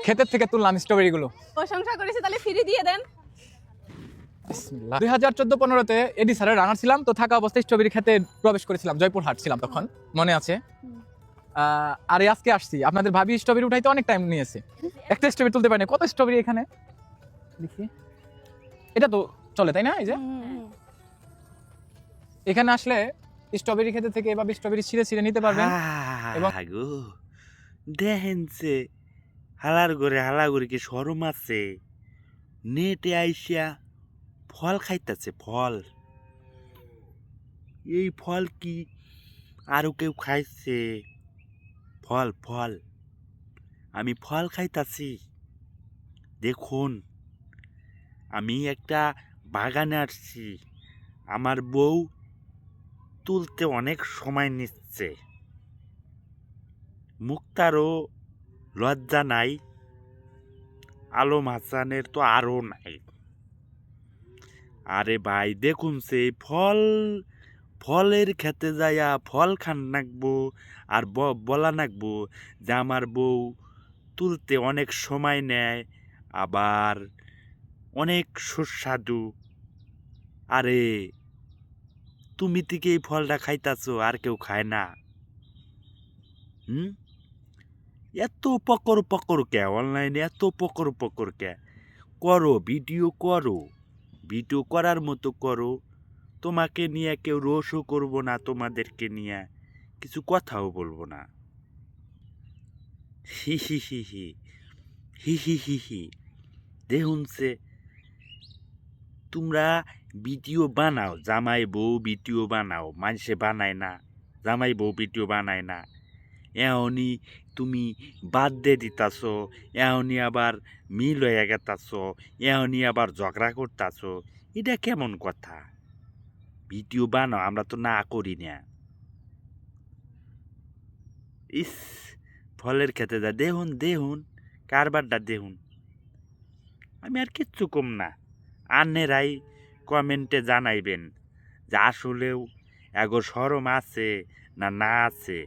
ক্ষেতের থেকে তুললাম স্ট্রবেরি গুলো। প্রশংসা করেছি তাহলে ফ্রি দিয়ে দেন। দুই হাজার চোদ্দ পনেরোতে এডি স্যারের রানার ছিলাম তো থাকা অবস্থায় স্ট্রবেরি খেতে প্রবেশ করেছিলাম জয়পুরহাট ছিলাম তখন মনে আছে? আর আজকে আসছি। আপনাদের ভাবি স্ট্রবেরি উঠাইতে অনেক টাইম নিয়েছে। একটা স্ট্রবেরি তুলতে পারিনি। কত স্ট্রবেরি এখানে? দেখি। এটা তো চলে তাই না? এই যে? এখানে আসলে স্ট্রবেরি খেতে থেকে এভাবে স্ট্রবেরি ছিঁড়ে ছিঁড়ে নিতে পারবেন। এবং- দেখেন হালার করে হালা করে কি সরম আছে? নেটে আইসা ফল খাইতাছে, ফল। এই ফল কি আরও কেউ খাইছে? ফল ফল। আমি ফল খাইতাছি। দেখুন, আমি একটা বাগানে আসছি। আমার বউ তুলতে অনেক সময় নিচ্ছে। মুক্তারও লজ্জা নাই, আলম হাসানের তো আরও নাই। আরে ভাই, দেখুন সেই ফল, ফলের খেতে যাইয়া ফল খান নাকবো আর বলা নাকবো যে আমার বউ তুলতে অনেক সময় নেয়, আবার অনেক সুস্বাদু। আরে, তুমি থেকে এই ফলটা খাইতাছো, আর কেউ খায় না। হুম? এত পকর পকর কে? অনলাইনে এত পকর পকর কে? করো ভিডিও করো। ভিডিও করার মতো করো। তোমাকে নিয়ে কেউ রোষও করব না তোমাদেরকে নিয়ে। কিছু কথাও বলব না। হি হি হি হি। হি হি হি হি তোমরা ভিডিও বানাও। জামাই বউ ভিডিও বানাও। মানুষে বানায় না। জামাই বউ ভিডিও বানায় না। এমনই তুমি বাদ দিয়ে দিতাছ এমনই আবার মিল হয়ে গেতাছ এমনই আবার ঝগড়া করতাছ, এটা কেমন কথা? ভিডিও বানাও, আমরা তো না করি না। ইস, ফলের খেতে যা, দেখুন দেখুন, কারবারটা দেখুন। আমি আর কিচ্ছু কম না। আন্নেরাই কমেন্টে জানাইবেন যে আসলেও এগো সরম আছে না না আছে।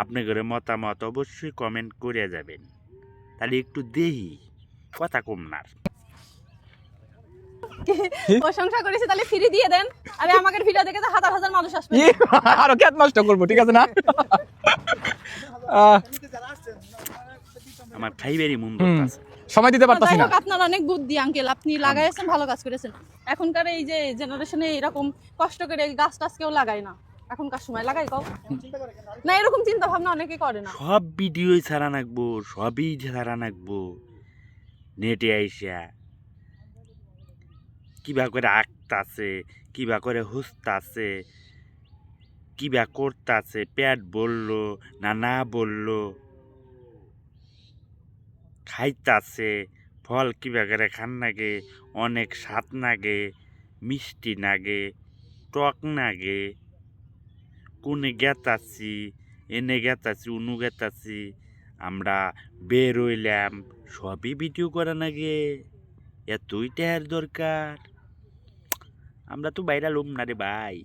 আপনাদের মতামত অবশ্যই কমেন্ট করে যাবেন। তাহলে একটু দেহি কথা কম না প্রশংসা করেছি তাহলে ফ্রি দিয়ে দেন। আরে আমাকে ভিডিও দেখে তো হাজার হাজার মানুষ আসবে। আরও খেত নষ্ট করব ঠিক আছে না? আমার খাইবেরই মন। সময় দিতে পারতাছি না। আপনার অনেক বুদ্ধি আঙ্কেল আপনি লাগাইছেন ভালো কাজ করেছেন। এখনকার এই যে জেনারেশনে এরকম কষ্ট করে গাছ টাছ কেউ লাগায় না। এখনকার সময়, লাগাই কও। না, এরকম চিন্তা ভাবনা অনেকে করে না। সব ভিডিওই ছাড়া নাকবো, সবই ছাড়া নাকবো। নেটে আইসা, কিবা করে আঁকতাছে, কিবা করে হুসতাছে, কিবা করতাছে পেট বলল না না বলল, খাইতাছে, ফল কিবা করে খান নাগে, অনেক স্বাদ নাগে, মিষ্টি নাগে, টক নাগে। কোনে গেতাছি, এনে গেতাছি, উনু গেতাছি, আমরা বের হইলাম। সবই ভিডিও করা নাগে এতই টায়ার দরকার। আমরা তো বাইরা লোম না রে ভাই।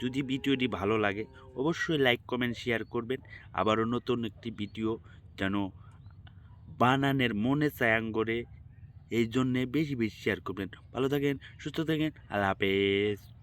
যদি ভিডিওটি ভালো লাগে, অবশ্যই লাইক, কমেন্ট, শেয়ার করবেন। আবারও নতুন একটি ভিডিও যেন বানানের মনে চায় আঙ্গরে, এই জন্যে বেশি বেশি শেয়ার করবেন। ভালো থাকেন, সুস্থ থাকেন। আল্লাহ হাফেজ।